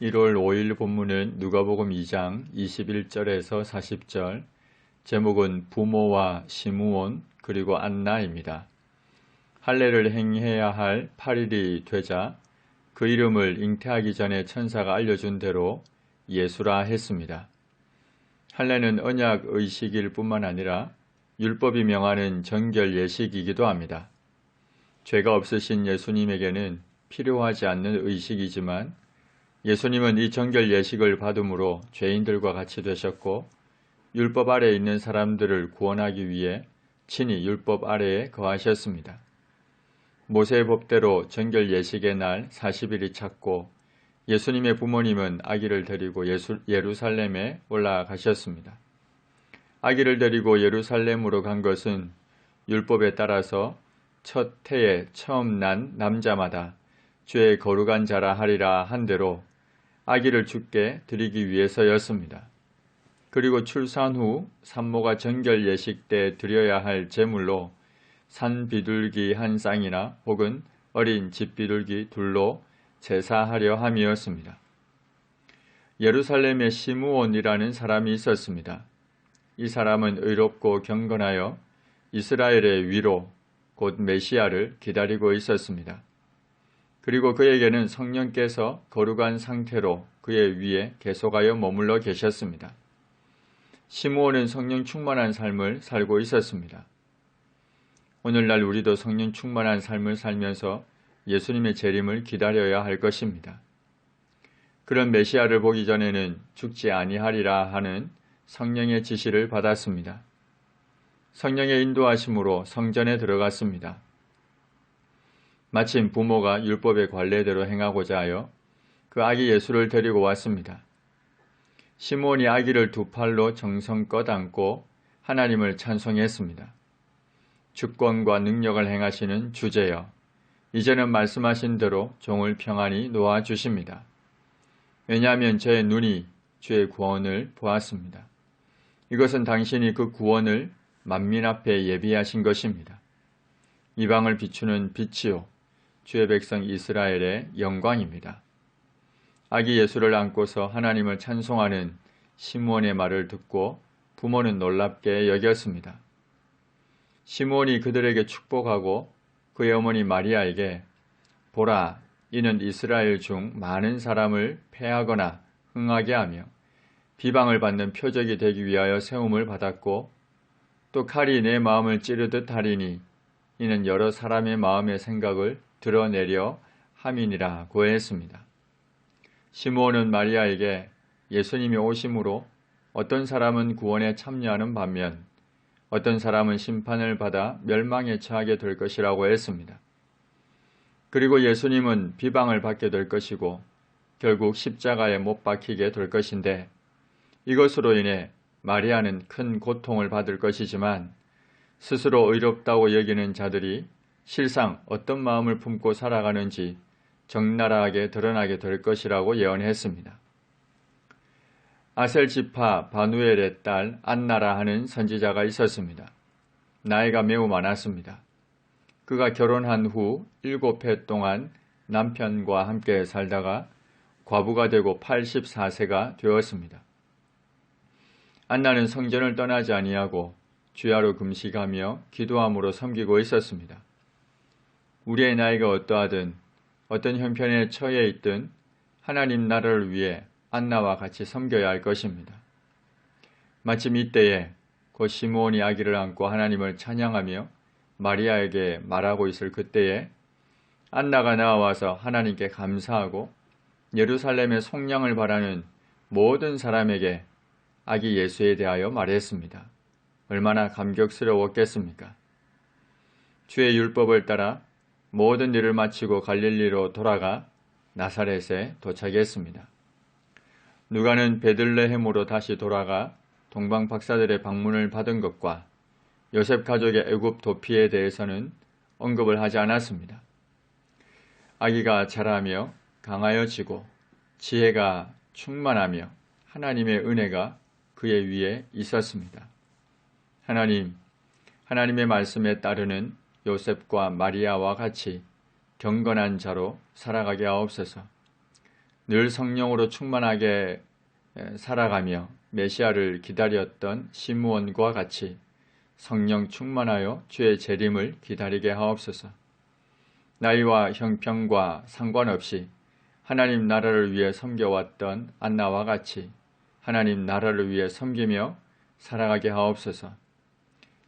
1월 5일 본문은 누가복음 2장 21절에서 40절, 제목은 부모와 시므온 그리고 안나입니다. 할례를 행해야 할 8일이 되자 그 이름을 잉태하기 전에 천사가 알려준 대로 예수라 했습니다. 할례는 언약 의식일 뿐만 아니라 율법이 명하는 정결 예식이기도 합니다. 죄가 없으신 예수님에게는 필요하지 않는 의식이지만 예수님은 이 정결 예식을 받음으로 죄인들과 같이 되셨고 율법 아래에 있는 사람들을 구원하기 위해 친히 율법 아래에 거하셨습니다. 모세의 법대로 정결 예식의 날 40일이 찼고 예수님의 부모님은 아기를 데리고 예수, 예루살렘에 올라가셨습니다. 아기를 데리고 예루살렘으로 간 것은 율법에 따라서 첫 해에 처음 난 남자마다 죄의 거룩한 자라 하리라 한 대로 아기를 죽게 드리기 위해서였습니다. 그리고 출산 후 산모가 정결 예식 때 드려야 할 제물로 산 비둘기 한 쌍이나 혹은 어린 집 비둘기 둘로 제사하려 함이었습니다. 예루살렘에 시므온이라는 사람이 있었습니다. 이 사람은 의롭고 경건하여 이스라엘의 위로 곧 메시아를 기다리고 있었습니다. 그리고 그에게는 성령께서 거룩한 상태로 그의 위에 계속하여 머물러 계셨습니다. 시므온은 성령 충만한 삶을 살고 있었습니다. 오늘날 우리도 성령 충만한 삶을 살면서 예수님의 재림을 기다려야 할 것입니다. 그런 메시아를 보기 전에는 죽지 아니하리라 하는 성령의 지시를 받았습니다. 성령의 인도하심으로 성전에 들어갔습니다. 마침 부모가 율법의 관례대로 행하고자 하여 그 아기 예수를 데리고 왔습니다. 시몬이 아기를 두 팔로 정성껏 안고 하나님을 찬송했습니다. 주권과 능력을 행하시는 주제여, 이제는 말씀하신 대로 종을 평안히 놓아 주십니다. 왜냐하면 제 눈이 주의 구원을 보았습니다. 이것은 당신이 그 구원을 만민 앞에 예비하신 것입니다. 이방을 비추는 빛이요 주의 백성 이스라엘의 영광입니다. 아기 예수를 안고서 하나님을 찬송하는 시므온의 말을 듣고 부모는 놀랍게 여겼습니다. 시므온이 그들에게 축복하고 그의 어머니 마리아에게 보라 이는 이스라엘 중 많은 사람을 패하거나 흥하게 하며 비방을 받는 표적이 되기 위하여 세움을 받았고 또 칼이 내 마음을 찌르듯 하리니 이는 여러 사람의 마음의 생각을 드러내려 함이니라 고했습니다. 시므온은 마리아에게 예수님이 오심으로 어떤 사람은 구원에 참여하는 반면 어떤 사람은 심판을 받아 멸망에 처하게 될 것이라고 했습니다. 그리고 예수님은 비방을 받게 될 것이고 결국 십자가에 못 박히게 될 것인데 이것으로 인해 마리아는 큰 고통을 받을 것이지만 스스로 의롭다고 여기는 자들이 실상 어떤 마음을 품고 살아가는지 적나라하게 드러나게 될 것이라고 예언했습니다. 아셀 지파 바누엘의 딸 안나라 하는 선지자가 있었습니다. 나이가 매우 많았습니다. 그가 결혼한 후 일곱 해 동안 남편과 함께 살다가 과부가 되고 84세가 되었습니다. 안나는 성전을 떠나지 아니하고 주야로 금식하며 기도함으로 섬기고 있었습니다. 우리의 나이가 어떠하든 어떤 형편에 처해 있든 하나님 나라를 위해 안나와 같이 섬겨야 할 것입니다. 마침 이때에 곧 시므온이 아기를 안고 하나님을 찬양하며 마리아에게 말하고 있을 그때에 안나가 나와서 하나님께 감사하고 예루살렘의 속량을 바라는 모든 사람에게 아기 예수에 대하여 말했습니다. 얼마나 감격스러웠겠습니까? 주의 율법을 따라 모든 일을 마치고 갈릴리로 돌아가 나사렛에 도착했습니다. 누가는 베들레헴으로 다시 돌아가 동방 박사들의 방문을 받은 것과 요셉 가족의 애굽 도피에 대해서는 언급을 하지 않았습니다. 아기가 자라며 강하여지고 지혜가 충만하며 하나님의 은혜가 그의 위에 있었습니다. 하나님, 하나님의 말씀에 따르는 요셉과 마리아와 같이 경건한 자로 살아가게 하옵소서. 늘 성령으로 충만하게 살아가며 메시아를 기다렸던 시므온과 같이 성령 충만하여 주의 재림을 기다리게 하옵소서. 나이와 형편과 상관없이 하나님 나라를 위해 섬겨왔던 안나와 같이 하나님 나라를 위해 섬기며 살아가게 하옵소서.